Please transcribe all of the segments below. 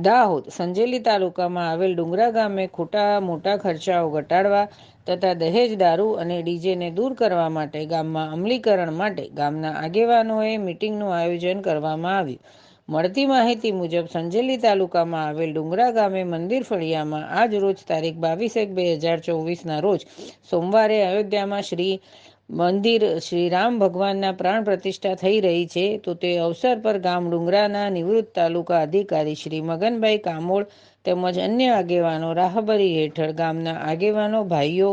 દાહોદ, સંજેલી તાલુકામાં આવેલ ડુંગરા ગામે ખોટા મોટા ખર્ચાઓ ઘટાડવા તથા દહેજ દારૂ અને ડીજેને દૂર કરવા માટે ગામમાં અમલીકરણ માટે ગામના આગેવાનોએ મિટિંગનું આયોજન કરવામાં આવ્યું. મળતી માહિતી મુજબ, સંજેલી તાલુકામાં આવેલ ડુંગરા ગામે મંદિર ફળિયામાં આજ રોજ તારીખ બાવીસ એક બે હજાર ચોવીસના રોજ સોમવારે અયોધ્યામાં શ્રી મંદિર શ્રી રામ ભગવાનના પ્રાણ પ્રતિષ્ઠા થઈ રહી છે, તો તે અવસર પર ગામ ડુંગરાના નિવૃત્ત તાલુકા અધિકારી શ્રી મગનભાઈ કામોળ તેમજ અન્ય આગેવાનો રાહબરી હેઠળ ગામના આગેવાનો, ભાઈઓ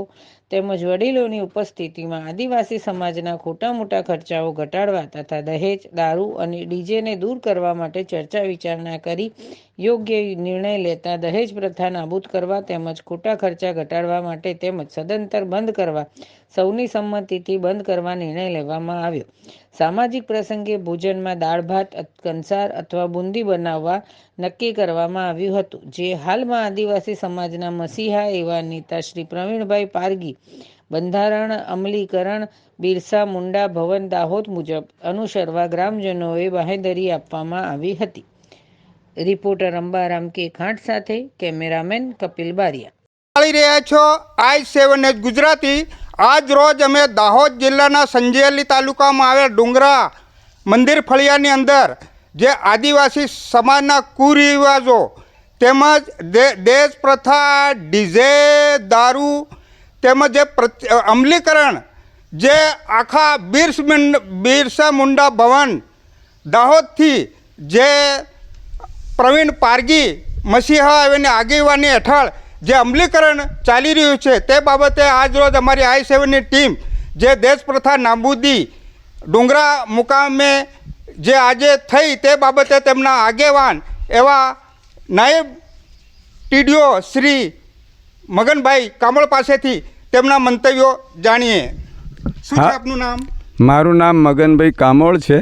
તેમજ વડીલોની ઉપસ્થિતિમાં આદિવાસી સમાજના ખોટા મોટા ખર્ચાઓ ઘટાડવા તથા દહેજ, દારૂ અને ડીજેને દૂર કરવા માટે ચર્ચા વિચારણા કરી, યોગ્ય નિર્ણય લેતા દહેજ પ્રથા નાબૂદ કરવા તેમજ ખોટા ખર્ચા ઘટાડવા માટે તેમજ સદંતર બંધ કરવા, સૌની સંમતિથી બંધ કરવા નિર્ણય લેવામાં આવ્યો. સામાજિક પ્રસંગે ભોજનમાં દાળ, ભાત કંસાર અથવા બુંદી બનાવવા નક્કી કરવામાં આવ્યું હતું, જે હાલમાં આદિવાસી સમાજના મસીહા એવા નેતા શ્રી પ્રવીણભાઈ પારગી બંધારણ, અમલીકરણ, બિરસા મુંડા, ભવન દાહોદ મુજબ અનુસરવા ગ્રામજનોએ બાહેંધરી આપવામાં આવી હતી. રિપોર્ટર અંબારામ કે ખાંટ સાથે કેમેરામેન કપિલ બારિયા. ચાલી રહ્યા છો આઈ સેવન એચ ગુજરાતી. આજ રોજ અમે દાહોદ જિલ્લાના સંજેલી તાલુકામાં આવેલ ડુંગરા મંદિર ફળિયાની અંદર જે આદિવાસી સમાજના કુરિવાજો તેમજ દેશ પ્રથા ડીઝે દારૂ તેમજ જે અમલીકરણ જે આખા બિરસ બિરસા મુંડા ભવન દાહોદથી જે પ્રવીણ પારગી, મસીહા એની આગેવાની હેઠળ જે અમલીકરણ ચાલી રહ્યું છે તે બાબતે આજરોજ અમારી આઈ સેવનની ટીમ જે દેશ પ્રથા નાબૂદી ડુંગરા મુકામે જે આજે થઈ તે બાબતે તેમના આગેવાન એવા નાયબ ટીડીઓ શ્રી મગનભાઈ કામળ પાસેથી તેમના મંતવ્યો જાણીએ. શું છે આપનું નામ? મારું નામ મગનભાઈ કામોળ છે.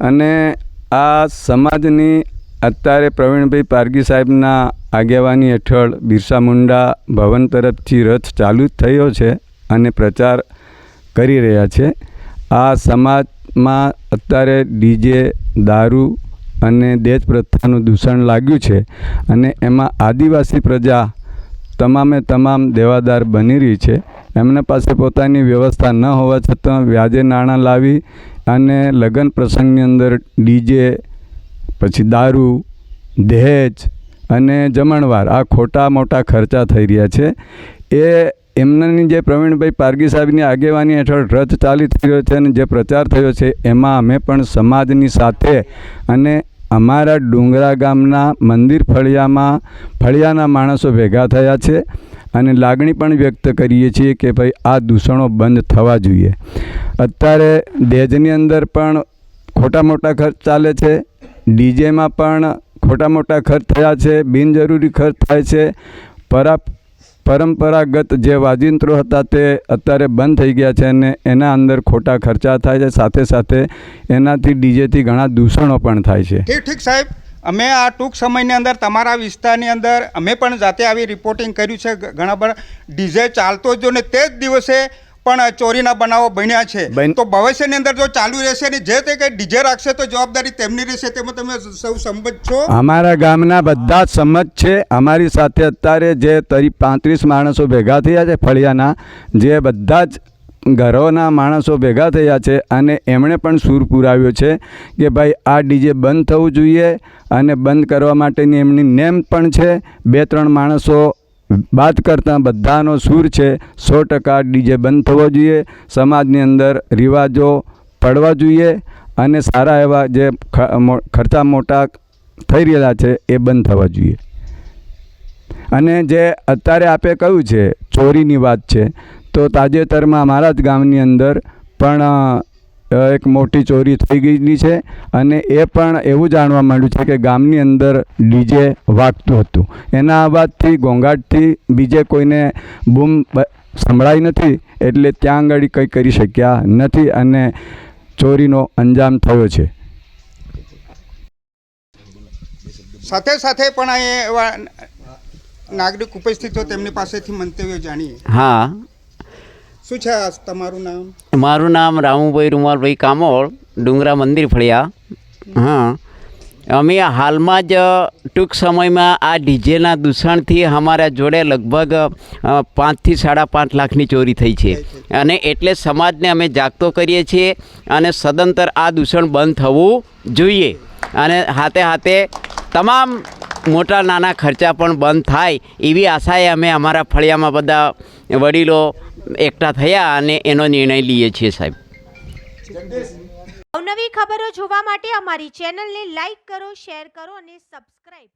અને આ સમાજની અત્યારે પ્રવીણભાઈ પારગી સાહેબના આગેવાની હેઠળ બિરસા મુંડા ભવન તરફથી રથ ચાલુ જ થયો છે અને પ્રચાર કરી રહ્યા છે. આ સમાજમાં અત્યારે ડીજે દારૂ અને દેજ પ્રથાનું દૂષણ લાગ્યું છે. અને એમાં આદિવાસી પ્રજા તમામે તમામ દેવાદાર બની રહી છે. એમના પાસે પોતાની વ્યવસ્થા ન હોવા છતાં વ્યાજે નાણાં લાવી અને લગ્ન પ્રસંગની અંદર ડીજે પછી દારૂ, દહેજ અને જમણવાર આ ખોટા મોટા ખર્ચા થઈ રહ્યા છે. એ એમનાની જે પ્રવીણભાઈ પારગી સાહેબની આગેવાની હેઠળ રથ ચાલી રહ્યો છે અને જે પ્રચાર થયો છે, એમાં અમે પણ સમાજની સાથે અને અમારા ડુંગરા ગામના મંદિર ફળિયામાં ફળિયાના માણસો ભેગા થયા છે અને લાગણી પણ વ્યક્ત કરીએ છીએ કે ભાઈ આ દૂષણો બંધ થવા જોઈએ. અત્યારે દહેજની અંદર પણ ખોટા મોટા ખર્ચ ચાલે છે. ડીજેમાં પણ ખોટા મોટા ખર્ચ થયા છે. બિનજરૂરી ખર્ચ થાય છે. પરા પરંપરાગત જે વાજિંત્રો હતા તે અત્યારે બંધ થઈ ગયા છે અને એના અંદર ખોટા ખર્ચા થાય છે. સાથે સાથે એનાથી ડીજેથી ઘણા દૂષણો પણ થાય છે. ઠીક ઠીક સાહેબ. અમે આ ટૂંક સમયની અંદર તમારા વિસ્તારની અંદર અમે પણ જાતે આવી રિપોર્ટિંગ કર્યું છે. ઘણા બધા ડીઝે ચાલતો જો ને તે જ દિવસે પણ ચોરીના બનાવો બન્યા છે. તો ભવિષ્યની અંદર જો ચાલુ રહેશે ને જે તે કંઈ ડીજે રાખશે તો જવાબદારી તેમની રહેશે તેમાં તમે સૌ સંમત છો? અમારા ગામના બધા જ સંમત છે. અમારી સાથે અત્યારે જે તરી પાંત્રીસ માણસો ભેગા થયા છે ફળિયાના જે બધા જ ઘરોના માણસો ભેગા થયા છે અને એમણે પણ સૂર પુરાવ્યો છે કે ભાઈ આ ડીજે બંધ થવું જોઈએ અને બંધ કરવા માટેની એમની નેમ પણ છે. બે ત્રણ માણસો બાદ કરતાં બધાનો સૂર છે, સો ટકા ડીજે બંધ થવો જોઈએ, સમાજની અંદર રિવાજો પડવા જોઈએ અને સારા એવા જે ખર્ચા મોટા થઈ રહેલા છે એ બંધ થવા જોઈએ. અને જે અત્યારે આપે કહ્યું છે ચોરીની વાત છે, તો તાજેતરમાં અમારા જ ગામની અંદર પણ એક મોટી ચોરી થઈ ગયેલી છે અને એ પણ એવું જાણવા માંડ્યું છે કે ગામની અંદર ડીજે વાગતું હતું. એના અવાજથી ઘોંઘાટથી બીજે કોઈને બૂમ સંભળાઈ નથી એટલે ત્યાં આગળ કંઈ કરી શક્યા નથી અને ચોરીનો અંજામ થયો છે. સાથે સાથે પણ એવા નાગરિક ઉપસ્થિત હોય તેમની પાસેથી મંતવ્યો જાણીએ. હા. શું છે તમારું નામ? મારું નામ રામુભાઈ રૂમાલભાઈ કામોળ ડુંગરા મંદિર ફળિયા. હા. અમે હાલમાં જ ટૂંક સમયમાં આ ડીજેના દૂષણથી અમારા જોડે લગભગ પાંચથી સાડા પાંચ લાખની ચોરી થઈ છે. અને એટલે સમાજને અમે જાગતો કરીએ છીએ અને સદંતર આ દૂષણ બંધ થવું જોઈએ. અને હાથે હાથે તમામ મોટા નાના ખર્ચા પણ બંધ થાય એવી આશાએ અમે અમારા ફળિયામાં બધા વડીલો એકઠા થયા અને એનો નિર્ણય લઈએ છીએ સાહેબ. અવનવી ખબરો જોવા માટે અમારી ચેનલને લાઈક કરો, શેર કરો અને સબસ્ક્રાઇબ